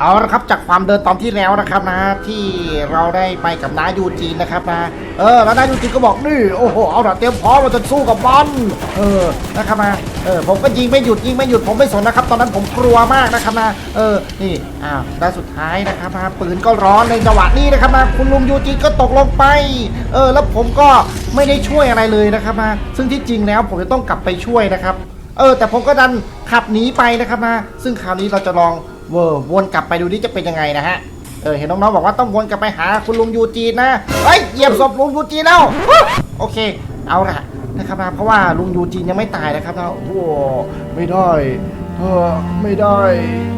เอาละครับจากความเดินตอนที่แล้วนะครับนะ ที่เราได้ไปกับน้ายูจีนนะครับนะเออแล้วน้ายูจีนก็บอกนี่โอ้โหเอาละเตรียมพร้อมเราจะสู้กับมันเออนะครับนะเออผมก็ยิงไม่หยุดยิงไม่หยุดผมไม่สนนะครับ ตอนนั้นผมกลัวมากนะครับนะเออนี่อ้าวแล้วสุดท้ายนะครับนะปืนก็ร้อนในจังหวะนี้นะครับนะคุณลุงยูจีนก็ตกลงไปเออแล้วผมก็ไม่ได้ช่วยอะไรเลยนะครับนะซึ่งที่จริงแล้วผมจะต้องกลับไปช่วยนะครับ เออแต่ผมก็ดันขับหนีไปนะครับนะซึ่งคราวนี้เราจะลอง เวอร์วนกลับไปดูนี่จะเป็นยังไงนะฮะเออเห็นน้องๆบอกว่าต้องวนกลับไปหาคุณลุงยูจีนนะเฮ้ยเหยียบศพลุงยูจีนแล้วโอเค เอาละนะครับนะเพราะว่าลุงยูจีนยังไม่ตายนะครับนะโอ้ไม่ได้เออไม่ได้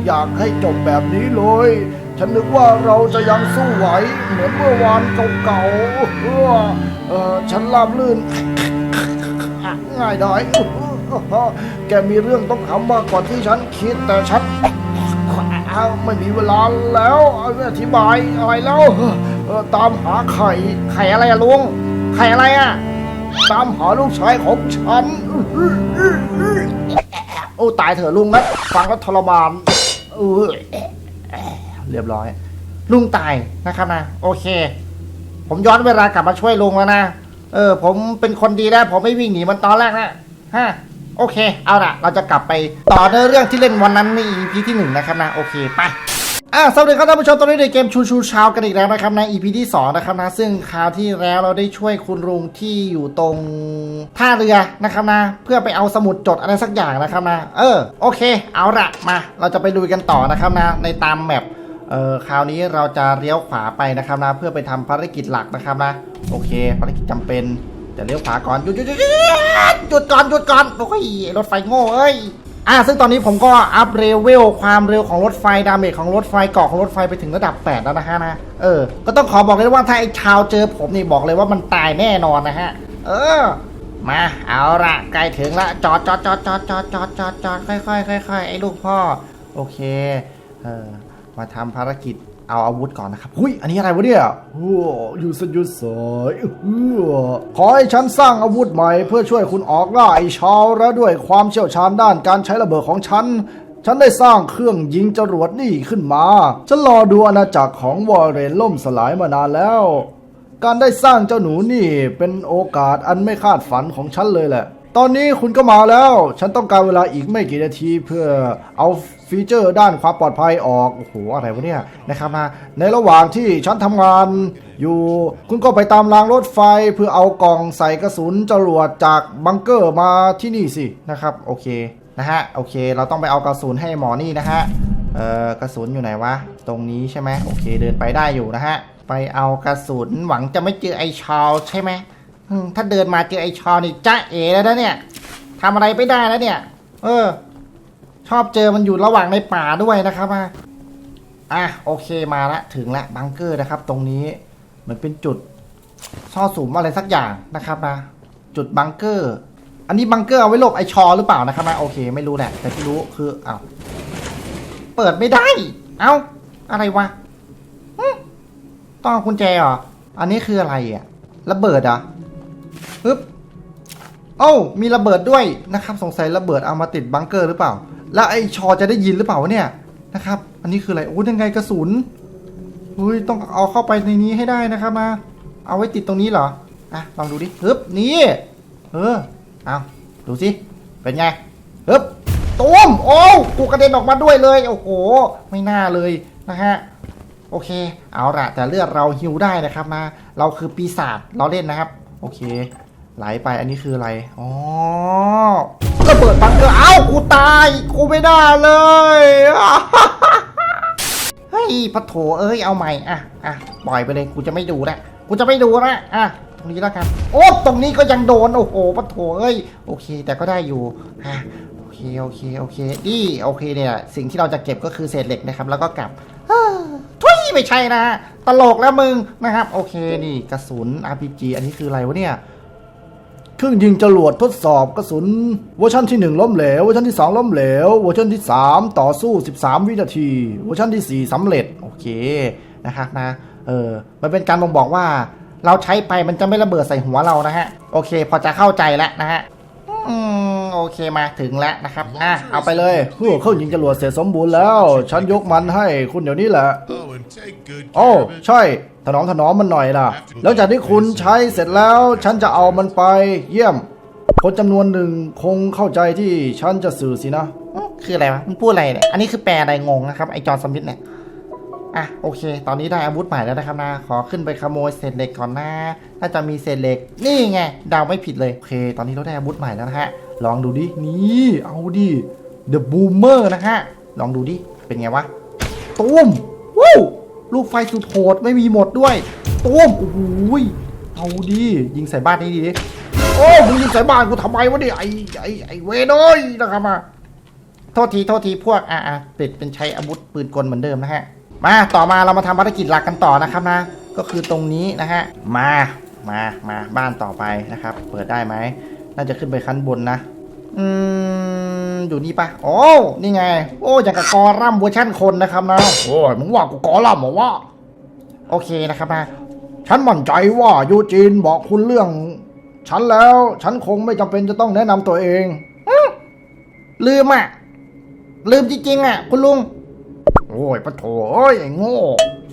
อยากให้จบแบบนี้เลย ฉันนึกว่าเราจะยังสู้ไหวเหมือนเมื่อวานเก่าๆเออเออฉันราบลื่นอะง่ายดายแกมีเรื่องต้องทำมากกว่าที่ฉันคิดแต่ฉัน อ้วไม่มีเวลาแล้วอธิบายอะไรแล้วตามหาไข่ไข่อะไรอะลุงไข่อะไรอะตามหาลูกชายของฉันโอ้ตายเถอะลุงนะฟังแล้วทรมานเออเรียบร้อย ลุงตายนะครับนะโอเค ผมย้อนเวลากลับมาช่วยลุงแล้วนะเออ ผมเป็นคนดีแล้วผมไม่วิ่งหนีมันตอนแรกนะฮะ โอเค เอาละเราจะกลับไปต่อเนื้อเรื่องที่เล่นวันนั้นใน EP ที่หนึ่งนะครับนะโอเคไปอะสวัสดีครับท่านผู้ชมตอนนี้ในเกมชูชูชาวกันอีกแล้วนะครับใน EP ที่2นะครับนะซึ่งคราวที่แล้วเราได้ช่วยคุณลุงที่อยู่ตรงท่าเรือนะครับนะเพื่อไปเอาสมุดจดอะไรสักอย่างนะครับนะเออโอเค เอาละมาเราจะไปลุยกันต่อนะครับนะในตามแมปเอ่อคราวนี้เราจะเลี้ยวขวาไปนะครับนะเพื่อไปทำภารกิจหลักนะครับนะโอเค ภารกิจจำเป็นแต่เลี้ยวขวาก่อนหยุดหยุดหยุด หยุดก่อนหยุดก่อนโอ้ยรถไฟโง่เอ้ยอะซึ่งตอนนี้ผมก็อัพเรเวลความเร็วของรถไฟดาเมจของรถไฟเกาะของรถไฟไปถึงระดับ 8 แล้วนะฮะนะเออ ก็ต้องขอบอกเลยว่าถ้าไอ้ชาวเจอผมนี่บอกเลยว่ามันตายแน่นอนนะฮะ เออ มาเอาละใกล้ถึงละจอดจอดจอดจอดจอดจอดจอดจอดค่อยๆค่อยๆไอ้ลูกพ่อ โอเค เออมาทำภารกิจ เอาอาวุธก่อนนะครับหุยอันนี้อะไรวะเนี่ยโอ้อยู่สยุดสายอื้อขอให้ฉันสร้างอาวุธใหม่เพื่อช่วยคุณออกล่าไอ้ชาวและด้วยความเชี่ยวชาญด้านการใช้ระเบิดของฉันฉันได้สร้างเครื่องยิงจรวดนี่ขึ้นมา ฉันรอดูอาณาจักรของวอร์เรนล่มสลายมานานแล้ว การได้สร้างเจ้าหนูนี่เป็นโอกาสอันไม่คาดฝันของฉันเลยแหละ ตอนนี้คุณก็มาแล้ว ฉันต้องการเวลาอีกไม่กี่นาทีเพื่อเอาฟีเจอร์ด้านความปลอดภัยออก โอ้โห อะไรวะเนี่ยนะครับนะในระหว่างที่ฉันทำงานอยู่ คุณก็ไปตามรางรถไฟเพื่อเอากล่องใส่กระสุนจรวดจากบังเกอร์มาที่นี่สินะครับ โอเคนะฮะ โอเค เราต้องไปเอากระสุนให้หมอนี่นะฮะ เอ่อ กระสุนอยู่ไหนวะ ตรงนี้ใช่ไหมโอเค เดินไปได้อยู่นะฮะ ไปเอากระสุนหวังจะไม่เจอไอ้ชาวใช่ไหม อืมถ้าเดินมาเจอไอ้ชาวนี่จ้าเอ๋แล้วนะเนี่ยทำอะไรไม่ได้แล้วเนี่ย เออ ชอบเจอมันอยู่ระหว่างในป่าด้วยนะครับอะอะโอเคมาละถึงละบังเกอร์นะครับ ตรงนี้เหมือนเป็นจุดซ่อสุมอะไรสักอย่างนะครับนะจุดบังเกอร์ อันนี้บังเกอร์เอาไว้หลบไอชอหรือเปล่านะครับนะโอเคไม่รู้แหละ แต่ที่รู้คืออ้าวเปิดไม่ได้ เอ้า อะไรวะต้องกุญแจเหรออันนี้คืออะไรอะระเบิดเหรอะ ปึ๊บโอ้ามีระเบิดด้วยนะครับ สงสัยระเบิดเอามาติดบังเกอร์หรือเปล่า แล้วไอ้ชอจะได้ยินหรือเปล่าเนี่ยนะครับ อันนี้คืออะไรโอ้ยังไงกระสุนเฮ้ยต้องเอาเข้าไปในนี้ให้ได้นะครับมาเอาไว้ติดตรงนี้เหรออะลองดูดิปึ๊บนี่เออเอาดูสิเป็นไงปึ๊บตูมโอ้กูกระเด็นออกมาด้วยเลยโอ้โหไม่น่าเลยนะฮะโอเค เอาละแต่เลือดเราฮิวได้นะครับนะเราคือปีศาจเราเล่นนะครับ โอเค ไหลไปอันนี้คืออะไร อ๋อระเบิดบังเกอร์ เอ้า กูตาย กูไม่ได้เลย เฮ้ยพะโถเอ้ย เอาใหม่ อะ อะ ปล่อยไปเลย กูจะไม่ดูละกูจะไม่ดูละอะ ตรงนี้แล้วกัน โอ้ ตรงนี้ก็ยังโดน โอ้โหพะโถเอ้ย โอเค แต่ก็ได้อยู่ อะ โอเค โอเค โอเคดีโอเคเนี่ย สิ่งที่เราจะเก็บก็คือเศษเหล็กนะครับ แล้วก็กลับฮ้อทุยไม่ใช่นะ ตลกแล้วมึงนะครับ โอเค นี่ กระสุน RPG อันนี้คืออะไรวะเนี่ย เครื่องยิงจรวดทดสอบกระสุนเวอร์ชันที่ 1 ล้มเหลวเวอร์ชันที่ 2 ล้มเหลวเวอร์ชันที่ 3 ต่อสู้ 13 วินาที เวอร์ชันที่ 4สำเร็จ โอเคนะครับนะเออมันเป็นการบ่งบอกว่า เราใช้ไปมันจะไม่ระเบิดใส่หัวเรานะฮะ โอเค พอจะเข้าใจแล้วนะฮะอืมโอเคมาถึงแล้วนะครับอะเอาไปเลยเฮ้อเครื่องยิงจรวดเสร็จสมบูรณ์แล้ว ฉันยกมันให้คุณเดี๋ยวนี้แหละ Oh, and take good โอ้ care of it. ใช่ ถนอมถนอมมันหน่อยล่ะแล้วจากที่คุณใช้เสร็จแล้ว ฉันจะเอามันไปเยี่ยม คนจำนวนหนึ่งคงเข้าใจที่ฉันจะสื่อสินะคืออะไรวะมันพูดอะไรเนี่ย อันนี้คือแปลอะไรงงนะครับ ไอจอร์นสมิธเนี่ย อะโอเค ตอนนี้ได้อาวุธใหม่แล้วนะครับนะ ขอขึ้นไปขโมยเศษเหล็กก่อนนะ น่าจะมีเศษเหล็ก นี่ไงเดาไม่ผิดเลย โอเค ตอนนี้เราได้อาวุธใหม่แล้วนะฮะ ลองดูดิ นี่ เอาดิ The Boomer นะฮะ ลองดูดิ เป็นไงวะตุ้มวู้ ลูกไฟสุดโหดไม่มีหมดด้วยตุ้มโอ้โหยเอาดิยิงใส่บ้านนี้ดิดิโอ้มึงยิงใส่บ้านกูทำไมวะเนี่ยไอ้ไอ้ไอ้เวนเอ้ยนะครับมาโทษทีโทษทีพวกอ่าอ่าเป็ดเป็นใช้อาวุธปืนกลเหมือนเดิมนะฮะ มาต่อมาเรามาทำภารกิจหลักกันต่อนะครับนะ ก็คือตรงนี้นะฮะมามามาบ้านต่อไปนะครับ เปิดได้ไหมน่าจะขึ้นไปขั้นบนนะ อืมอยู่นี่ปะโอ้นี่ไง โอ้อย่างกับกอรัมเวอร์ชั่นคนนะครับนะโอ้ยมึงว่ากูกอรัมเหรอวะโอเคนะครับนะฉันมั่นใจว่ายูจีนบอกคุณเรื่อง ฉันแล้ว ฉันคงไม่จำเป็นจะต้องแนะนำตัวเองอื้อลืมอะ ลืมจริงๆอะ คุณลุง โอ้ยปะโถเอ้ยไอ้โง่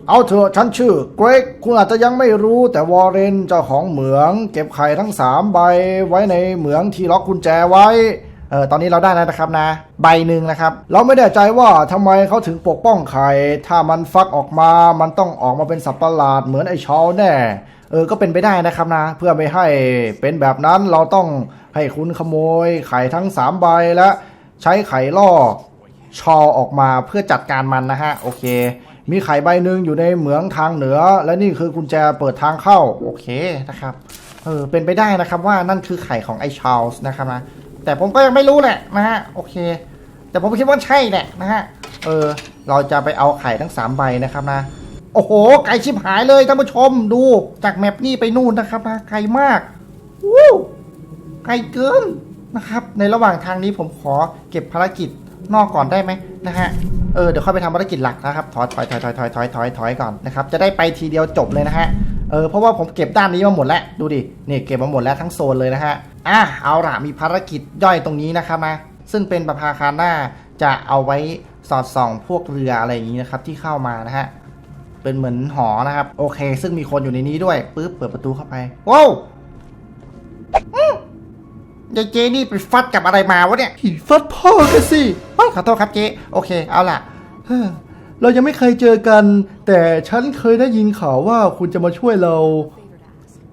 เอาเถอะฉันชื่อเกรกคุณอาจจะยังไม่รู้แต่วอร์เรนเจ้าของเหมือง เก็บไข่ทั้งสามใบไว้ในเหมืองที่ล็อกกุญแจไว้เออตอนนี้เราได้แล้วนะครับนะ ใบหนึ่งนะครับ เราไม่แน่ใจว่าทำไมเขาถึงปกป้องไข่ ถ้ามันฟักออกมา มันต้องออกมาเป็นสัตว์ประหลาดเหมือนไอ้ชอลแน่ เออ ก็เป็นไปได้นะครับนะ เพื่อไม่ให้เป็นแบบนั้นเราต้องให้คุณขโมยไข่ทั้งสามใบและใช้ไข่ล่อชอออกมาเพื่อจัดการมันนะฮะ โอเค มีไข่ใบหนึ่งอยู่ในเหมืองทางเหนือ และนี่คือกุญแจเปิดทางเข้าโอเคนะครับเออเป็นไปได้นะครับว่านั่นคือไข่ของไอ้ชาลส์นะครับนะแต่ผมก็ยังไม่รู้แหละนะฮะโอเค แต่ผมคิดว่าใช่แหละนะฮะเออเราจะไปเอาไข่ทั้งสามใบนะครับนะโอ้โห ไก่ชิบหายเลยท่านผู้ชมดูจากแมปนี่ไปนู่นนะครับนะไกลมากวู้ไกลเกินนะครับ ในระหว่างทางนี้ผมขอเก็บภารกิจ นอกก่อนได้ไหมนะฮะเออเดี๋ยวค่อยไปทำภารกิจหลักนะครับถอยถอยถอยถอยถอยถอยถอยถอยก่อนนะครับจะได้ไปทีเดียวจบเลยนะฮะเออเพราะว่าผมเก็บด้านนี้มาหมดแล้วดูดินี่เก็บมาหมดแล้วทั้งโซนเลยนะฮะอะเอาละมีภารกิจย่อยตรงนี้นะครับนะซึ่งเป็นประภาคารหน้าจะเอาไว้สอดส่องพวกเรืออะไรอย่างนี้นะครับที่เข้ามานะฮะเป็นเหมือนหอนะครับ โอเค ซึ่งมีคนอยู่ในนี้ด้วยปึ๊บเปิดประตูเข้าไปว้าว ยายเจนี่ไปฟัดกับอะไรมาวะเนี่ยผีฟัดพ่อกันสิเฮ้ยขอโทษครับเจโอเค เอาล่ะเฮ้อเรายังไม่เคยเจอกัน แต่ฉันเคยได้ยินข่าวว่าคุณจะมาช่วยเรา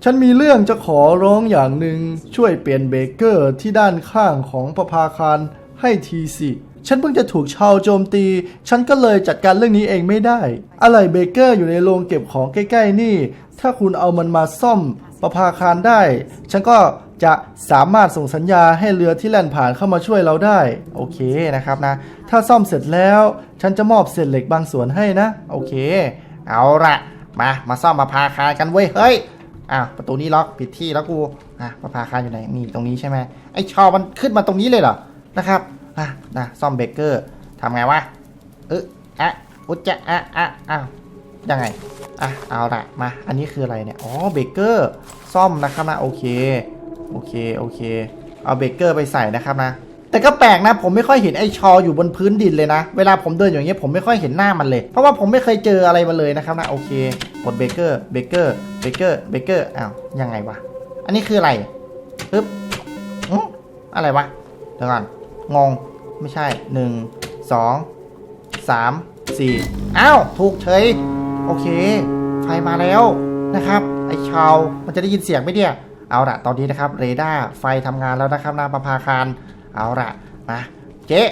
ฉันมีเรื่องจะขอร้องอย่างหนึ่งช่วยเปลี่ยนเบเกอร์ที่ด้านข้างของประภาคารให้ทีสิฉันเพิ่งจะถูกชาวโจมตี ฉันก็เลยจัดการเรื่องนี้เองไม่ได้ อะไรเบเกอร์อยู่ในโรงเก็บของใกล้ ๆ นี่ ถ้าคุณเอามันมาซ่อมประภาคารได้ ฉันก็ จะสามารถส่งสัญญาให้เรือที่แล่นผ่านเข้ามาช่วยเราได้ โอเคนะครับนะ ถ้าซ่อมเสร็จแล้ว ฉันจะมอบเศษเหล็กบางส่วนให้นะ โอเค เอาละมา มาซ่อมมาพาคารกันเว้ย เฮ้ย อ้าว ประตูนี้ล็อกผิดที่แล้วกู อะมาพาคารอยู่ไหน นี่ตรงนี้ใช่ไหมไอชอมันขึ้นมาตรงนี้เลยเหรอ นะครับอะนะซ่อมเบเกอร์ทำไงวะ เอออะอุจจะอะอะอ้าวยังไง อะ เอาละมา อันนี้คืออะไรเนี่ย อ๋อ เบเกอร์ ซ่อมนะครับนะ โอเค โอเค โอเค เอาเบเกอร์ไปใส่นะครับนะ แต่ก็แปลกนะ ผมไม่ค่อยเห็นไอ้ชออยู่บนพื้นดินเลยนะ เวลาผมเดินอย่างเงี้ยผมไม่ค่อยเห็นหน้ามันเลย เพราะว่าผมไม่เคยเจออะไรมาเลยนะครับนะ โอเค กดเบเกอร์ เบเกอร์ เบเกอร์ เบเกอร์ อ้าว ยังไงวะ อันนี้คืออะไรปึ๊บอืออะไรวะ เดี๋ยวก่อน งง ไม่ใช่หนึ่งสองสามสี่อ้าว ถูกเฉย โอเค ไฟมาแล้วนะครับ ไอชาว มันจะได้ยินเสียงไหมเนี่ย เอาละตอนนี้นะครับเรดาร์ไฟทำงานแล้วนะครับหนาประภาคารเอาละมาเจ๊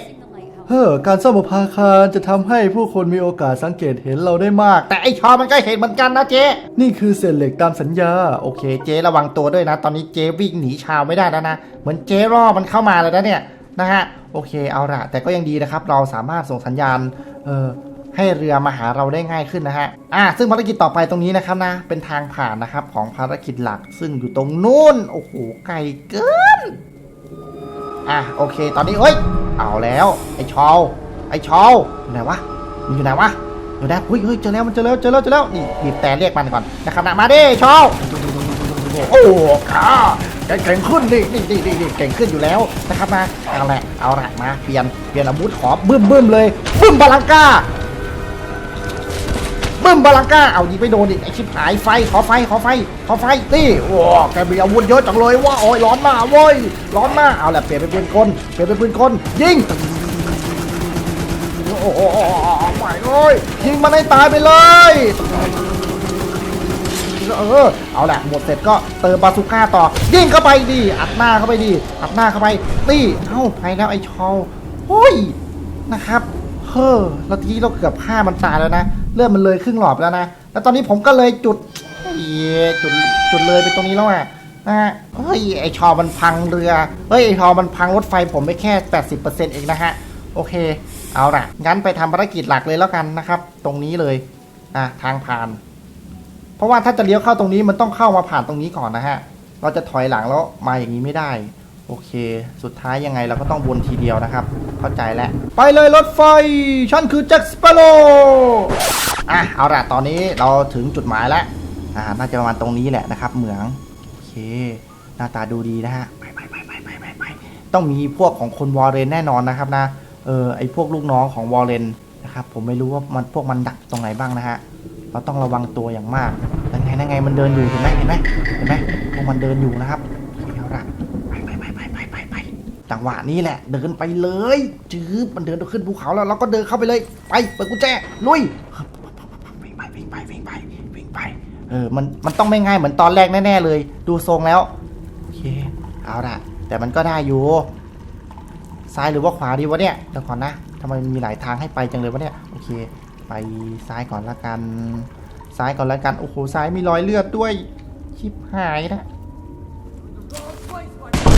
เฮ้อการซ่อมประภาคารจะทำให้ผู้คนมีโอกาสสังเกตเห็นเราได้มาก แต่ไอชอมันก็เห็นเหมือนกันนะเจ๊นี่คือเศษเหล็กตามสัญญา โอเคเจ๊ระวังตัวด้วยนะ ตอนนี้เจ๊วิ่งหนีชาวไม่ได้แล้วนะ เหมือนเจ๊รอมันเข้ามาเลยนะเนี่ยนะฮะ โอเคเอาละแต่ก็ยังดีนะครับ เราสามารถส่งสัญญาณ เออ ให้เรือมาหาเราได้ง่ายขึ้นนะฮะอะซึ่งภารกิจต่อไปตรงนี้นะครับนะ เป็นทางผ่านนะครับของภารกิจหลัก ซึ่งอยู่ตรงนู้นโอ้โหไกลเกินอะโอเค ตอนนี้เอ้ยเอาแล้ว ไอ้ชาวไอ้ชาวอยู่ไหนวะมันอยู่ไหนวะอยู่ไหนเฮ้ยเฮ้ยเจอแล้วมันเจอแล้วเจอแล้วเจอแล้วนี่บีบแต่เรียกมันก่อนนะครับนะมาดิชาวโอ้ก้าเก่งขึ้นดิดิดิดิดิเก่งขึ้นอยู่แล้วนะครับนะเอาละเอาละมาเปลี่ยนเปลี่ยนอาวุธขอบึ้มบึ้มเลยบึ้มบาลังกา บึ้มบาลังกาเอายิงไปโดนอีกไอชิบหายไฟขอไฟขอไฟขอไฟนี่โอ้แกมีอาวุธเยอะจังเลยว่าโอ้ยร้อนมากเว้ยร้อนมากเอาละเปลี่ยนเป็นปืนกลเปลี่ยนเป็นปืนกลยิงโอ้โหไม่เลยยิงมันให้ตายไปเลยเออเอาแหละหมดเสร็จก็เติมบาซูก้าต่อ ยิงเข้าไปดิอัดหน้าเข้าไปดิอัดหน้าเข้าไปนี่เอ้าไปแล้วไอ้ชอลโอ้ยนะครับเฮ้อแล้วทีเราเกือบฆ่ามันตายแล้วนะ เลือดมันเลยครึ่งหลอดแล้วนะ แล้วตอนนี้ผมก็เลยจุดเฮ้ยจุดจุดเลยไปตรงนี้แล้วอะนะฮะเฮ้ยไอชอมันพังเรือเฮ้ยไอชอมันพังรถไฟผมไปแค่ 80%เองนะฮะโอเค เอาล่ะ งั้นไปทำภารกิจหลักเลยแล้วกันนะครับ ตรงนี้เลยอะทางผ่าน เพราะว่าถ้าจะเลี้ยวเข้าตรงนี้มันต้องเข้ามาผ่านตรงนี้ก่อนนะฮะ เราจะถอยหลังแล้วมาอย่างนี้ไม่ได้ โอเค สุดท้ายยังไงเราก็ต้องวนทีเดียวนะครับ เข้าใจแล้ว ไปเลยรถไฟ ฉันคือแจ็คสเปโร่อะ เอาละตอนนี้เราถึงจุดหมายแล้ว อ่า น่าจะประมาณตรงนี้แหละนะครับ เหมือง โอเค หน้าตาดูดีนะฮะ ไปไปไปไปไปไปไปต้องมีพวกของคนวอร์เรนแน่นอนนะครับนะ เออ ไอพวกลูกน้องของวอร์เรนนะครับ ผมไม่รู้ว่ามันพวกมันดักตรงไหนบ้างนะฮะ เราต้องระวังตัวอย่างมากยังไงยังไง มันเดินอยู่เห็นไหมเห็นไหมเห็นไหมพวกมันเดินอยู่นะครับเอาละ จังหวะนี้แหละ เดินไปเลยจืบมันเดินขึ้นภูเขาแล้วเราก็เดินเข้าไปเลย ไปเปิดกุญแจลุยวิ่งไปวิ่งไปวิ่งไปวิ่งไปเออมันมันต้องไม่ง่ายเหมือนตอนแรกแน่ๆเลย ดูทรงแล้วโอเคเอาละแต่มันก็ได้อยู่ซ้ายหรือว่าขวาดีวะเนี่ยเดี๋ยวก่อนนะทำไมมีหลายทางให้ไปจังเลยวะเนี่ยโอเค ไปซ้ายก่อนละกัน ซ้ายก่อนละกันโอ้โหซ้ายมีรอยเลือดด้วยชิบหายนะ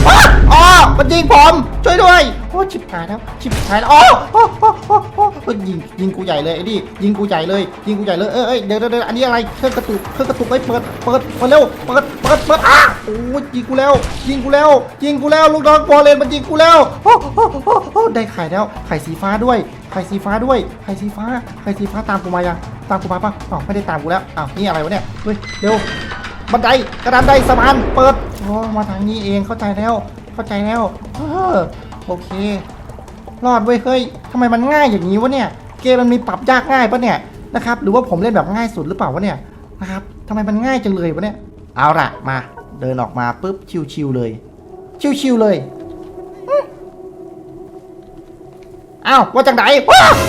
อ้าอ๋อ มันยิงผมช่วยด้วยโอ้ชิบหายแล้วชิบหายแล้วอ๋อโอ้โอ้โอ้โอ้โอ้ยิงยิงกูใหญ่เลยไอ้ดิยิงกูใหญ่เลย ยิงกูใหญ่เลยเอ้ยเอ้ยเดี๋ยวเดี๋ยวอันนี้อะไรเครื่องกระตุกเครื่องกระตุกไว้เปิดเปิดเปิดเร็วเปิดเปิดเปิดอ้าโอ้ยิงกูแล้วยิงกูแล้วยิงกูแล้วลูกน้องบอลเลนมันยิงกูแล้วโอ้โอ้โอ้โอ้ได้ไข่แล้วไข่สีฟ้าด้วยไข่สีฟ้าด้วยไข่สีฟ้าไข่สีฟ้าตามกูมายังตามกูมาปะอ้าวไม่ได้ตามกูแล้วอ้าวนี่อะไรวะเนี่ยเฮ้ยเร็วบันไดกระดานไดสะพานเปิดโอ้มาทางนี้เองเข้าใจแล้ว เข้าใจแล้วเออโอเค รอดเว้ยเฮ้ยทำไมมันง่ายอย่างนี้วะเนี่ย เกมมันมีปรับยากง่ายปะเนี่ยนะครับ หรือว่าผมเล่นแบบง่ายสุดหรือเปล่าวะเนี่ยนะครับทำไมมันง่ายจังเลยวะเนี่ย เอาละมา เดินออกมาปุ๊บชิวๆเลย ชิวๆเลยอ้าวว่าจากไหน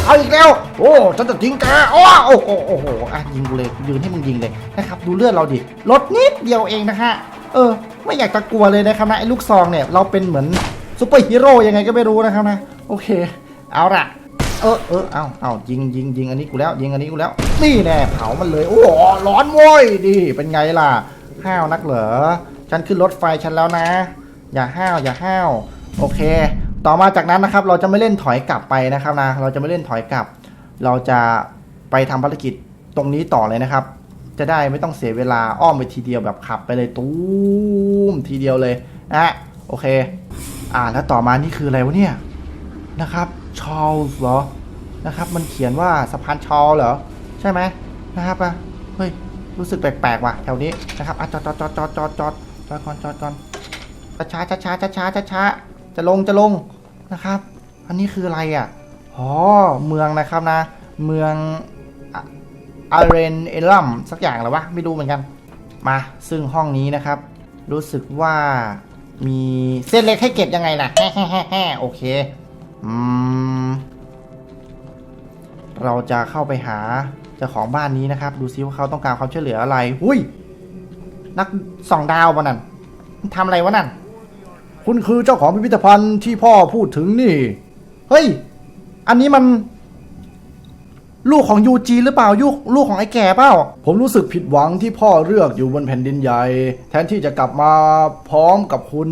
เอาอีกแล้ว โอ้ฉันจะยิงแกโอ้โอ้โอ้โอ้อะยิงกูเลยยืนให้มึงยิงเลยนะครับ ดูเลือดเราดิลดนิดเดียวเองนะฮะ เออ ไม่อยากจะกลัวเลยนะครับนะไอ้ลูกซองเนี่ยเราเป็นเหมือนซูเปอร์ฮีโร่ยังไงก็ไม่รู้นะครับนะโอเค เอาละเออเออเอาเอายิงยิงยิงอันนี้กูแล้ว ยิงอันนี้กูแล้ว นี่แน่เผามันเลยโอ้โหร้อนโว้ยดิเป็นไงล่ะห้าวนักเหรอฉันขึ้นรถไฟฉันแล้วนะ อย่าห้าวอย่าห้าวโอเค ต่อมาจากนั้นนะครับ เราจะไม่เล่นถอยกลับไปนะครับนะ เราจะไม่เล่นถอยกลับ เราจะไปทำภารกิจตรงนี้ต่อเลยนะครับ จะได้ไม่ต้องเสียเวลาอ้อมไปทีเดียวแบบขับไปเลยตูมทีเดียวเลยนะโอเค อ่าแล้วต่อมานี่คืออะไรวะเนี่ยนะครับชอลส์เหรอนะครับ มันเขียนว่าสะพานชอลเหรอ ใช่ไหมนะครับอะเฮ้ยรู้สึกแปลกๆว่ะแถวนี้นะครับอะจอดจอดจอดจอดจอดจอดจอดก่อนจอดก่อนช้าช้าช้าช้าช้าช้าช้าจะลงจะลงนะครับ อันนี้คืออะไรอะอ๋อเมืองนะครับนะ เมือง อาเรนเอลัมสักอย่างหรอวะ ไม่รู้เหมือนกัน มาซึ่งห้องนี้นะครับ รู้สึกว่ามีเส้นเล็กให้เก็บยังไงล่ะแฮ่แฮ่แฮ่โอเคอืมเราจะเข้าไปหาเจ้าของบ้านนี้นะครับ ดูซิว่าเขาต้องการความช่วยเหลืออะไรหุยนักส่องดาวปะนั่นมันทำอะไรวะนั่นคุณคือเจ้าของพิพิธภัณฑ์ที่พ่อพูดถึงนี่ เฮ้ย อันนี้มัน ลูกของยูจีหรือเปล่ายูลูกของไอ้แก่เปล่า ผมรู้สึกผิดหวังที่พ่อเลือกอยู่บนแผ่นดินใหญ่ แทนที่จะกลับมาพร้อมกับคุณ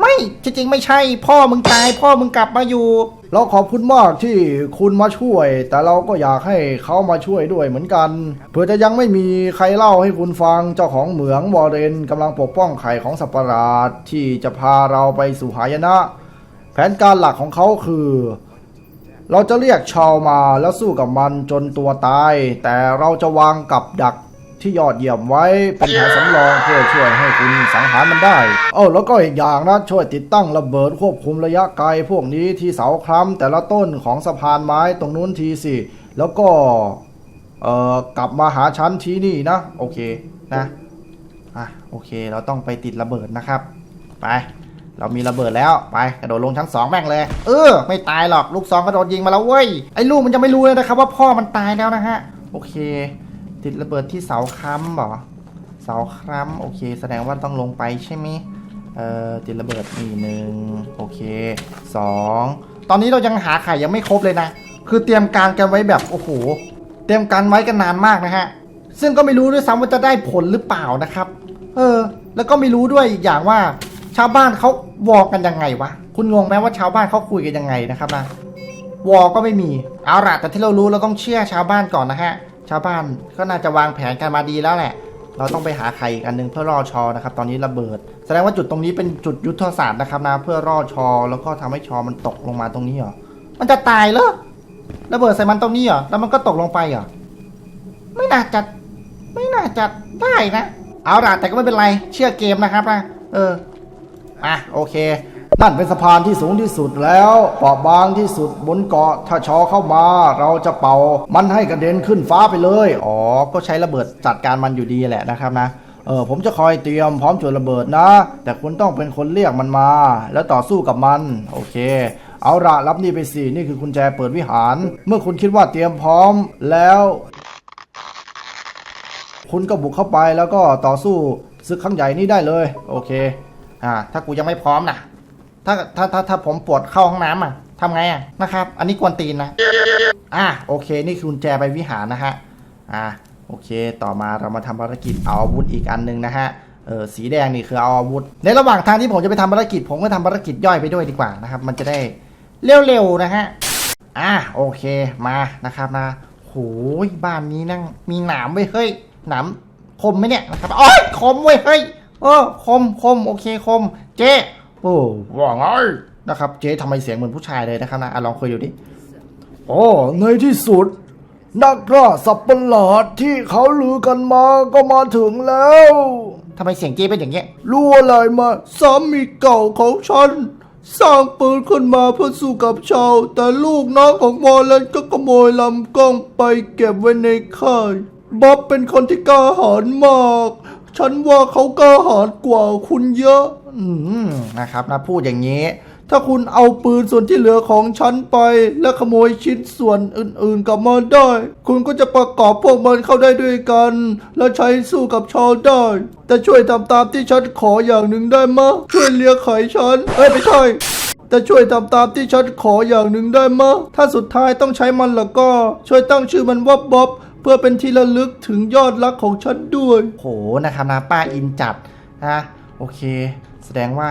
ไม่จริงๆไม่ใช่ พ่อมึงตาย พ่อมึงกลับมาอยู่ เราขอบคุณมากที่คุณมาช่วย แต่เราก็อยากให้เขามาช่วยด้วยเหมือนกันเพื่อจะยังไม่มีใครเล่าให้คุณฟังเจ้าของเหมืองวอร์เรนกำลังปกป้องไข่ของสัตว์ประหลาดที่จะพาเราไปสู่หายนะ แผนการหลักของเขาคือ เราจะเรียกชาวมาแล้วสู้กับมันจนตัวตาย แต่เราจะวางกับดักที่ยอดเยี่ยมไว้เป็นแผนสำรองเพื่อช่วยให้คุณสังหารมันได้ เอ้าแล้วก็อีกอย่างนะช่วยติดตั้งระเบิดควบคุมระยะไกล พวกนี้ที่เสาคล้ำแต่ละต้นของสะพานไม้ตรงนู้นทีสิ แล้วก็เอ่อกลับมาหาฉันที่นี่นะ โอเคนะอะโอเคเราต้องไปติดระเบิดนะครับ ไป เรามีระเบิดแล้วไปกระโดดลงชั้นสองแม่งเลย เออ ไม่ตายหรอกลูกสองกระโดดยิงมาแล้วเว้ยไอ้ลูกมันจะไม่รู้เลยนะครับว่าพ่อมันตายแล้วนะฮะโอเค ติดระเบิดที่เสาค้ำเหรอเสาค้ำโอเค แสดงว่าต้องลงไปใช่ไหมเอ่อติดระเบิดนี่หนึ่งโอเคสองตอนนี้เรายังหาไข่ยังไม่ครบเลยนะ คือเตรียมการกันไว้แบบโอ้โหเตรียมการไว้กันนานมากนะฮะซึ่งก็ไม่รู้ด้วยซ้ำว่าจะได้ผลหรือเปล่านะครับ เออ แล้วก็ไม่รู้ด้วยอีกอย่างว่าาวบ้านเขาวอกันยังไงวะ คุณงงไหมว่าชาวบ้านเขาคุยกันยังไงนะครับนะวอก็ไม่มี เอาละแต่ที่เรารู้เราต้องเชื่อชาวบ้านก่อนนะฮะ ชาวบ้านก็น่าจะวางแผนกันมาดีแล้วแหละ เราต้องไปหาใครอีกอันหนึ่งเพื่อรอชอนะครับ ตอนนี้ระเบิด แสดงว่าจุดตรงนี้เป็นจุดยุทธศาสตร์นะครับนะ เพื่อรอชอ แล้วก็ทำให้ชอมันตกลงมาตรงนี้เหรอ มันจะตายเหรอ ระเบิดใส่มันตรงนี้เหรอ แล้วมันก็ตกลงไปเหรอ ไม่น่าจะ ไม่น่าจะได้นะ เอาล่ะแต่ก็ไม่เป็นไร เชื่อเกมนะครับนะ เออ อะโอเค นั่นเป็นสะพานที่สูงที่สุดแล้วเปราะบางที่สุดบนเกาะถ้าชอเข้ามา เราจะเป่า มันให้กระเด็นขึ้นฟ้าไปเลย อ๋อ ก็ใช้ระเบิดจัดการมันอยู่ดีแหละนะครับนะเออผมจะคอยเตรียมพร้อมจุดระเบิดนะ แต่คุณต้องเป็นคนเรียกมันมา แล้วต่อสู้กับมัน โอเค เอาละรับนี่ไปสินี่คือกุญแจเปิดวิหาร เมื่อคุณคิดว่าเตรียมพร้อมแล้ว คุณก็บุกเข้าไปแล้วก็ต่อสู้ศึกครั้งใหญ่นี้ได้เลย โอเค อ่า ถ้ากูยังไม่พร้อมนะถ้าถ้าถ้าถ้าผมปวดเข้าห้องน้ำอะทำไงอะนะครับ อันนี้กวนตีนนะ อะโอเค นี่คือกุญแจไปวิหารนะฮะ อะโอเค ต่อมาเรามาทำภารกิจเอาอาวุธอีกอันหนึงนะฮะ เออ สีแดงนี่คือเอาอาวุธ ในระหว่างทางที่ผมจะไปทำภารกิจ ผมก็ทำภารกิจย่อยไปด้วยดีกว่านะครับ มันจะได้เร็วๆนะฮะ อะโอเค มานะครับนะโหยบ้านนี้นั่งมีหนามไว้เฮ้ย หนามคมไหมเนี่ยนะครับ โอ้ยคมเว้เฮ้ย เออคมคมโอเคคม เจ๊โอ้ว่าไงนะครับเจ๊ทำไมเสียงเหมือนผู้ชายเลยนะครับนะอะลองคุยดูดิโอ้ในที่สุด นักล่าสับประหลาดที่เขาลือกันมาก็มาถึงแล้วทำไมเสียงเจ๊เป็นอย่างเงี้ยรู้อะไรมาสามีเก่าของฉันสร้างปืนขึ้นมาเพื่อสู้กับชาว แต่ลูกน้องของวอลเลนก็ขโมยลำกล้องไปเก็บไว้ในค่ายบ๊อบเป็นคนที่กล้าหาญมาก ฉันว่าเขากล้าหาญกว่าคุณเยอะ อืมนะครับนะพูดอย่างนี้ ถ้าคุณเอาปืนส่วนที่เหลือของฉันไป และขโมยชิ้นส่วนอื่นๆกลับมาได้ คุณก็จะประกอบพวกมันเข้าได้ด้วยกัน และใช้สู้กับชาวได้ แต่ช่วยทำตามที่ฉันขออย่างหนึ่งได้มะช่วยเลี้ยไขฉันเอ้ยไม่ใช่แต่ช่วยทำตามที่ฉันขออย่างหนึ่งได้มะถ้าสุดท้ายต้องใช้มันแล้วก็ ช่วยตั้งชื่อมันว่าบ๊อบ เพื่อเป็นที่ระลึกถึงยอดรักของฉันด้วย โหนะครับนะป้าอินจัดนะโอเค แสดงว่า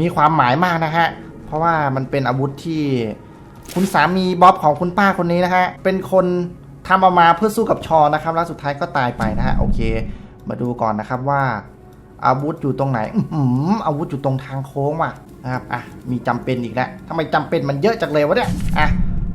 มีความหมายมากนะฮะ เพราะว่ามันเป็นอาวุธที่ คุณสามีบ๊อบของคุณป้าคนนี้นะฮะ เป็นคนทำเอามาเพื่อสู้กับชอนะครับ แล้วสุดท้ายก็ตายไปนะฮะ โอเค มาดูก่อนนะครับว่า อาวุธอยู่ตรงไหน อื้อาวุธอยู่ตรงทางโค้งว่ะนะครับอะมีจำเป็นอีกแล้วทำไมจำเป็นมันเยอะจังเลยวะเนี่ยอะ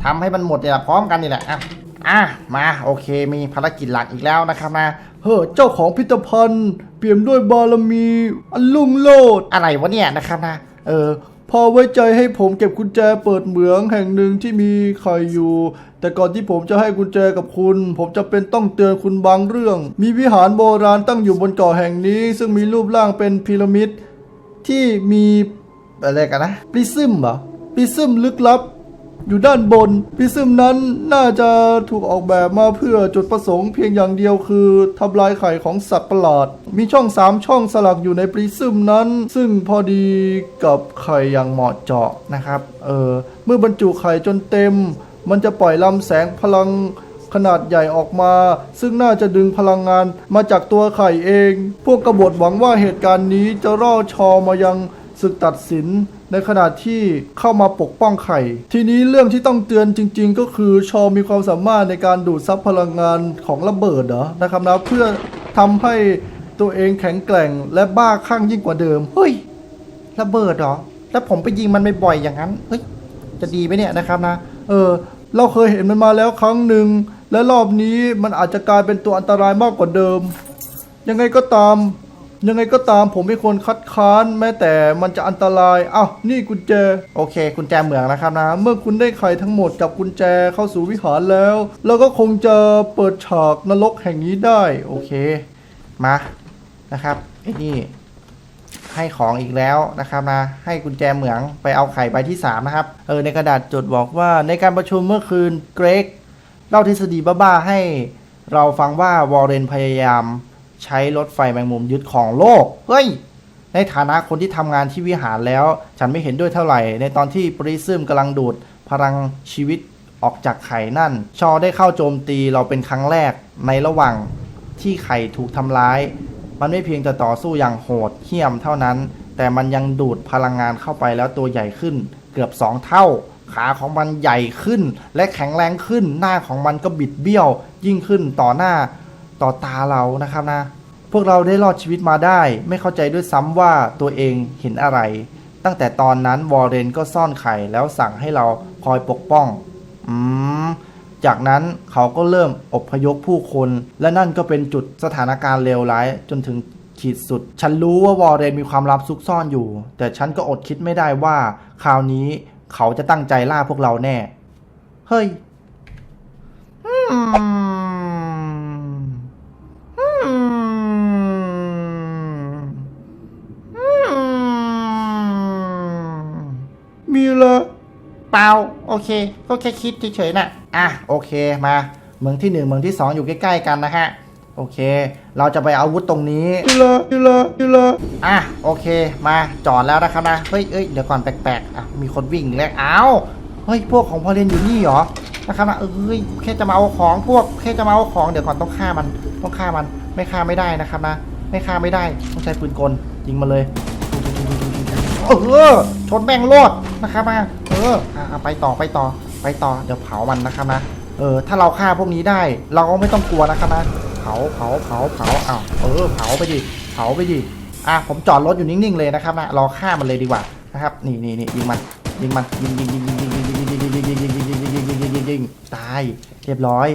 ทำให้มันหมดเนี่ยพร้อมกันนี่แหละอะ อะมาโอเคมีภารกิจหลักอีกแล้วนะครับนะเฮ้อเจ้าของพิพิธภัณฑ์เปี่ยมด้วยบารมีอันลุ่งโลดอะไรวะเนี่ยนะครับนะเออพอไว้ใจให้ผมเก็บกุญแจเปิดเหมืองแห่งหนึ่งที่มีไข่อยู่ แต่ก่อนที่ผมจะให้กุญแจกับคุณ ผมจะเป็นต้องเตือนคุณบางเรื่อง มีวิหารโบราณตั้งอยู่บนเกาะแห่งนี้ ซึ่งมีรูปร่างเป็นพีระมิดที่มีอะไรกันนะปริซึมเหรอปริซึมลึกลับ อยู่ด้านบนปริซึมนั้นน่าจะถูกออกแบบมาเพื่อจุดประสงค์เพียงอย่างเดียวคือทำลายไข่ของสัตว์ประหลาด มีช่องสามช่องสลักอยู่ในปริซึมนั้น ซึ่งพอดีกับไข่อย่างเหมาะเจาะนะครับเออเมื่อบรรจุไข่จนเต็ม มันจะปล่อยลำแสงพลังขนาดใหญ่ออกมา ซึ่งน่าจะดึงพลังงานมาจากตัวไข่เอง พวกกบฏหวังว่าเหตุการณ์นี้จะร่อชอมายังศึกตัดสิน ในขณะที่เข้ามาปกป้องไข่ ทีนี้เรื่องที่ต้องเตือนจริง ๆ ก็คือชอมีความสามารถในการดูดซับพลังงานของระเบิดเหรอนะครับนะเพื่อทำให้ตัวเองแข็งแกร่งและบ้าคลั่งยิ่งกว่าเดิมเฮ้ยระเบิดเหรอแล้วผมไปยิงมันบ่อยๆอย่างนั้นเฮ้ยจะดีไหมเนี่ยนะครับนะเออเราเคยเห็นมันมาแล้วครั้งหนึ่งและรอบนี้มันอาจจะกลายเป็นตัวอันตรายมากกว่าเดิม ยังไงก็ตาม ยังไงก็ตามผมไม่ควรคัดค้านแม้แต่มันจะอันตรายอ้าวนี่กุญแจ โอเค กุญแจเหมืองนะครับนะ เมื่อคุณได้ไขทั้งหมดกับกุญแจเข้าสู่วิหารแล้ว เราก็คงจะเปิดฉากนรกแห่งนี้ได้ โอเค มานะครับไอ้นี่ให้ของอีกแล้วนะครับนะให้กุญแจเหมืองไปเอาไข่ใบที่ 3 นะครับ เออในกระดาษจดบอกว่าในการประชุมเมื่อคืนเกรกเล่าทฤษฎีบ้าๆให้เราฟังว่าวอร์เรนพยายาม ใช้รถไฟแมงมุมยึดของโลก เฮ้ย ในฐานะคนที่ทำงานที่วิหารแล้ว ฉันไม่เห็นด้วยเท่าไหร่ ในตอนที่ปริซึมกำลังดูด พลังชีวิตออกจากไข่นั่น ชอได้เข้าโจมตีเราเป็นครั้งแรกในระหว่างที่ไข่ถูกทำร้าย มันไม่เพียงแต่ต่อสู้อย่างโหดเหี้ยมเท่านั้น แต่มันยังดูดพลังงานเข้าไปแล้วตัวใหญ่ขึ้น เกือบสองเท่า ขาของมันใหญ่ขึ้น และแข็งแรงขึ้น หน้าของมันก็บิดเบี้ยว ยิ่งขึ้นต่อหน้า ต่อตาเรานะครับนะ พวกเราได้รอดชีวิตมาได้ ไม่เข้าใจด้วยซ้ำว่าตัวเองเห็นอะไร ตั้งแต่ตอนนั้นวอร์เรนก็ซ่อนไข่แล้วสั่งให้เราคอยปกป้อง อืม จากนั้นเขาก็เริ่มอบพยพผู้คน และนั่นก็เป็นจุดสถานการณ์เลวร้ายจนถึงขีดสุด ฉันรู้ว่าวอร์เรนมีความลับซุกซ่อนอยู่ แต่ฉันก็อดคิดไม่ได้ว่า คราวนี้เขาจะตั้งใจล่าพวกเราแน่ เฮ้ย อืม เค ก็แค่คิดเฉยๆน่ะอะโอเคมาเมืองที่หนึ่งเมืองที่สองอยู่ใกล้ๆกันนะฮะโอเค เราจะไปเอาอาวุธตรงนี้มีละมีละมีละอะโอเค มาจอดแล้วนะครับนะเฮ้ยเอ้ยเดี๋ยวก่อนแปลกๆอะมีคนวิ่งอีกแล้วอ้าวเฮ้ยพวกของพอเรียนอยู่นี่เหรอนะครับนะเอ้ยแค่จะมาเอาของพวกแค่จะมาเอาของเดี๋ยวก่อนต้องฆ่ามันต้องฆ่ามันไม่ฆ่าไม่ได้นะครับนะ ไม่ฆ่าไม่ได้ต้องใช้ปืนกลยิงมาเลยเออชนแม่งโลดนะครับนะเออะไปต่อไปต่อไปต่อเดี๋ยวเผามันนะครับนะเออถ้าเราฆ่าพวกนี้ได้ เราก็ไม่ต้องกลัวนะครับนะเผาเผาเผาเผาอ้าวเออเผาไปดิเผาไปดิอะผมจอดรถอยู่นิ่งๆเลยนะครับนะรอฆ่ามันเลยดีกว่านะครับนี่นี่นี่ยิงมันยิงมันยิงยิงยิงยิงยิงยิงยิงยิงยิงยิงยิงยิงยิงยิงยิงยิงยิงยิงยิงตายเรียบร้อย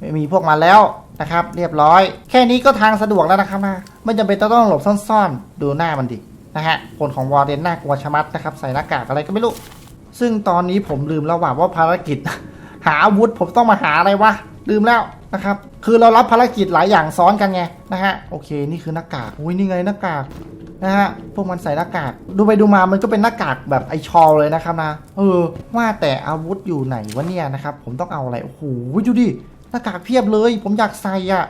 ไม่มีพวกมันแล้วนะครับ เรียบร้อย แค่นี้ก็ทางสะดวกแล้วนะครับนะไม่จำเป็นต้องหลบซ่อนๆ ดูหน้ามันดินะฮะคนของวอร์เดนน่ากลัวชะมัดนะครับ ใส่หน้ากากอะไรก็ไม่รู้ ซึ่งตอนนี้ผมลืมแล้วว่าว่าภารกิจ หาอาวุธผมต้องมาหาอะไรวะลืมแล้วนะครับ คือเรารับภารกิจหลายอย่างซ้อนกันไงนะฮะโอเคนี่คือหน้ากากอุ้ยนี่ไงหน้ากากนะฮะพวกมันใส่หน้ากาก ดูไปดูมามันก็เป็นหน้ากากแบบไอชอลเลยนะครับนะเออ ว่าแต่อาวุธอยู่ไหนวะเนี่ยนะครับ ผมต้องเอาอะไรโอ้โหดูดิหน้ากากเพียบเลย ผมอยากใส่อะ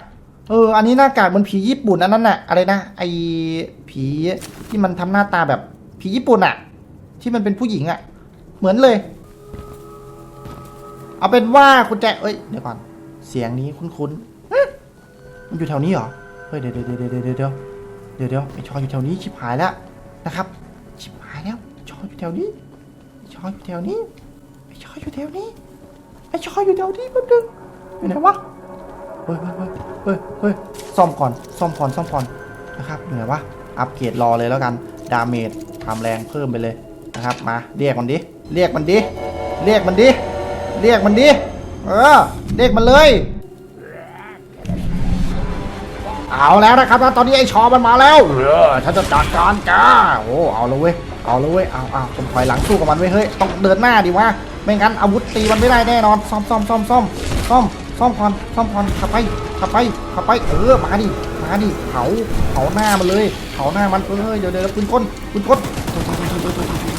เอออันนี้หน้ากากเหมันผีญี่ปุ่นอันนั้นน่ะอะไรนะไอผีที่มันทำหน้าตาแบบผีญี่ปุ่นอะที่มันเป็นผู้หญิงอะ เหมือนเลย เอาเป็นว่าคุณแจเอ้ยเดี๋ยวก่อน เสียงนี้คุ้นๆมันอยู่แถวนี้เหรอ เฮ้ยเดี๋ยวเดี๋ยวเดี๋ยวเดี๋ยวเดี๋ยวเดี๋ยวเดี๋ยวไอชออยู่แถวนี้ชิบหายแล้วนะครับ ชิบหายแล้วไอชออยู่แถวนี้ไอชออยู่แถวนี้ไอชออยู่แถวนี้ไอชออยู่แถวนี้แป๊บนึงอยู่ไหนวะเฮ้ยเฮ้ยเฮ้ยเฮ้ยซ่อมก่อนซ่อมก่อนซ่อมก่อนนะครับอยู่ไหนวะอัปเกรดรอเลยแล้วกัน ดาเมจทำแรงเพิ่มไปเลยนะครับ มาเรียกมันดิ เรียกมันดิ เรียกมันดิ เรียกมันดิ เออ เรียกมันเลย เอาแล้วนะครับตอนนี้ไอ้ชอมันมาแล้ว เออฉันจะจัดการแกโอ้เอาเลยเว้ย เอาเลยเว้ย เอาเอาผมถอยหลังสู้กับมันเว้เฮ้ย ต้องเดินหน้าดิวะ ไม่งั้นอาวุธตีมันไม่ได้แน่นอน ซ่อมซ่อมซ่อมซ่อมซ่อมซ่อมก่อนซ่อมก่อนขับไปขับไปขับไป เออ มาดิ มาดิ เผา เผาหน้ามันเลย เผาหน้ามันเออเดี๋ยวเดี๋ยวปืนก้นปืนก้น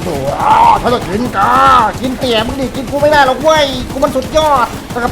โอ้าวถ้าจะกินกากินเตี๋ยมึงดิกินกูไม่ได้หรอกเว้ยกูมันสุดยอดนะครับ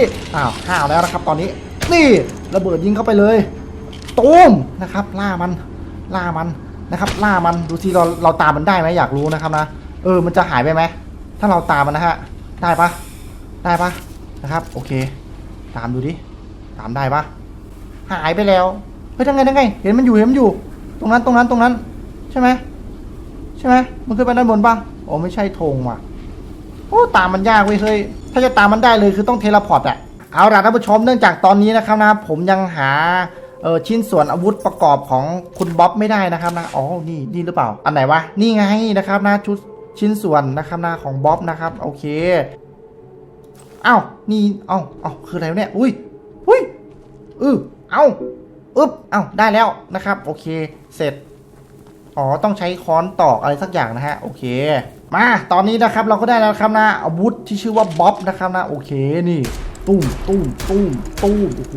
อ้าวห้าวแล้วนะครับ ตอนนี้นี่ระเบิดยิงเข้าไปเลยตูมนะครับ ล่ามันล่ามันนะครับ ล่ามันดูสิเราเราตามมันได้ไหมอยากรู้นะครับนะเออมันจะหายไปไหมถ้าเราตามมันนะฮะได้ปะได้ปะนะครับโอเค ตามดูดิตามได้ปะหายไปแล้วเฮ้ยยังไงยังไง เห็นมันอยู่เห็นมันอยู่ ตรงนั้นตรงนั้นตรงนั้น ใช่ไหมใช่ไหมมันขึ้นไปด้านบนปะโอ้ไม่ใช่ธงว่ะโอ้ตามมันยากเว้ยเฮ้ย ถ้าจะตามมันได้เลยคือต้องเทเลพอร์ตอะเอาล่ะท่านผู้ชมเนื่องจากตอนนี้นะครับนะผมยังหาเออชิ้นส่วนอาวุธประกอบของคุณบ๊อบไม่ได้นะครับนะอ๋อนี่นี่หรือเปล่า อันไหนวะนี่ไงนะครับนะชุดชิ้นส่วนนะครับนะของบ๊อบนะครับโอเคเอ้านี่เอ้าเอ้าคืออะไรวเนี่ยอุ้ยอุ้ยอือเอ้าอึ๊บเอ้าได้แล้วนะครับ โอเค เสร็จอ๋อต้องใช้ค้อนตอกอะไรสักอย่างนะฮะโอเค มาตอนนี้นะครับเราก็ได้แล้วครับนะอาวุธที่ชื่อว่าบ๊อบนะครับนะโอเคนี่ตุ้มตุ้มตุ้มตุ้มโอ้โห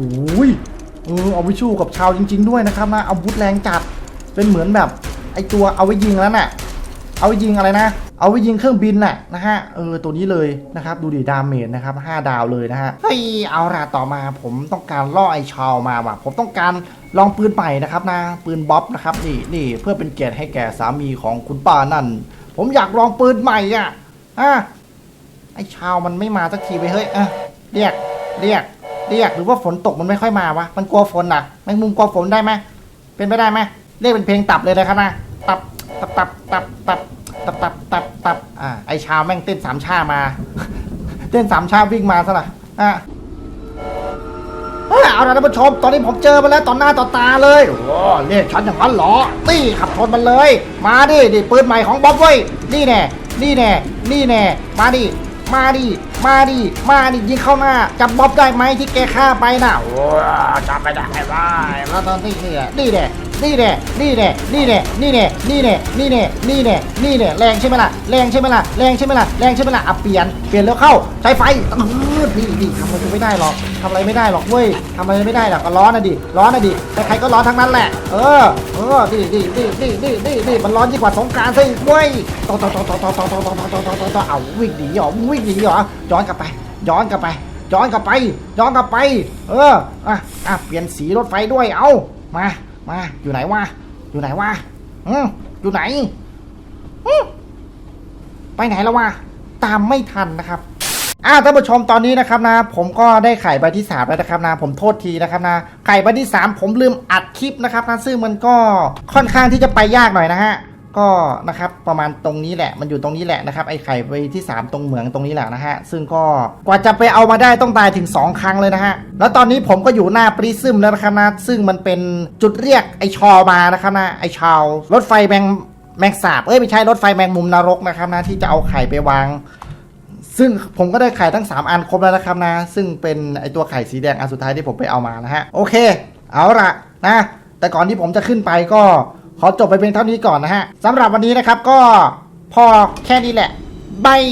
เออเอาไว้ชู้กับชาวจริง ๆ ด้วยนะครับนะอาวุธแรงจัดเป็นเหมือนแบบไอตัวเอาไว้ยิงแล้วน่ะ เอาไว้ยิงอะไรนะ เอาไว้ยิงเครื่องบินน่ะนะฮะเออตัวนี้เลยนะครับดูดิดาเมจนะครับ5ดาวเลยนะฮะเฮ้ยเอาล่ะต่อมาผมต้องการล่อไอชาวมาว่ะผมต้องการลองปืนใหม่นะครับนะปืนบ๊อบนะครับนี่นี่เพื่อเป็นเกียรติให้แก่สามีของคุณป้านั่น ผมอยากลองปืนใหม่อะอะไอชาวมันไม่มาสักทีไปเฮ้ยอะเรียกเรียกเรียกหรือว่าฝนตกมันไม่ค่อยมาวะมันกลัวฝนอะแมงมุมกลัวฝนได้ไหมเป็นไปได้ไหมเรียกเป็นเพลงตับเลยนะครับนะตับตับตับตับตับตับตับตับตับอ่าไอชาวแม่งเต้นสามชามา เต้นสามชาวิ่งมาซะละอะ เฮ้ยเอาละท่านผู้ชม ตอนนี้ผมเจอมาแล้วต่อหน้าต่อตาเลย โอ้เรียกฉันอย่างนั้นเหรอตี้ขับชนมันเลย มาดิดิปืนใหม่ของบ๊อบเว้ย นี่แน่ นี่แน่ นี่แน่ มาดิ มาดิ มาดิ มาดิยิงเข้าหน้าจับบ๊อบได้ไหมที่แกฆ่าไปน่ะโอ้จับไม่ได้ได้แล้วตอนนี้เนี่ยนี่แน่ นี่แน่นี่แน่นี่แน่นี่แน่นี่แน่นี่แน่นี่แน่นี่แน่แรงใช่ไหมล่ะแรงใช่ไหมล่ะแรงใช่ไหมล่ะแรงใช่ไหมล่ะอะเปลี่ยนเปลี่ยนแล้วเข้าใช้ไฟเออนี่นี่ทำอะไรไม่ได้หรอกทำอะไรไม่ได้หรอกเว้ยทำอะไรไม่ได้หรอกก็ร้อนนะดิร้อนนะดิใครๆก็ร้อนทั้งนั้นแหละ เออเออดิดิดิดิดิดิดิมันร้อนยิ่งกว่าสงกรารซะอีกเว้ยต่อต่อต่อต่อต่อต่อต่อต่อต่อต่อต่อต่อเอาวิ่งหนีเหรอวิ่งหนีเหรอย้อนกลับไปย้อนกลับไปย้อนกลับไปย้อนกลับไป เอออะอะเปลี่ยนสีรถไฟด้วยเอามา มาอยู่ไหนวะอยู่ไหนวะอืมอยู่ไหนอืมไปไหนแล้ววะตามไม่ทันนะครับอ่าท่านผู้ชมตอนนี้นะครับนะ ผมก็ได้ไข่ใบที่3แล้วนะครับนะ ผมโทษทีนะครับนะไข่ใบที่ 3 ผมลืมอัดคลิปนะครับนะซึ่งมันก็ค่อนข้างที่จะไปยากหน่อยนะฮะ ก็นะครับประมาณตรงนี้แหละมันอยู่ตรงนี้แหละนะครับไอ้ไข่ใบที่ 3 ตรงเหมืองตรงนี้แหละนะฮะซึ่งก็กว่าจะไปเอามาได้ต้องตายถึง 2 ครั้งเลยนะฮะแล้วตอนนี้ผมก็อยู่หน้าปริซึมแล้วนะครับนะซึ่งมันเป็นจุดเรียกไอ้ชอมานะครับนะไอ้ชาวรถไฟแมงแมงสาบเอ้ยไม่ใช่รถไฟแมงมุมนรกนะครับนะที่จะเอาไข่ไปวาง ซึ่งผมก็ได้ไข่ทั้ง 3 อันครบแล้วนะครับนะ ซึ่งเป็นไอตัวไข่สีแดงอันสุดท้ายที่ผมไปเอามานะฮะโอเค เอาละนะ แต่ก่อนที่ผมจะขึ้นไปก็ ขอจบไปเพียงเท่านี้ก่อนนะฮะสำหรับวันนี้นะครับก็พอแค่นี้แหละบาย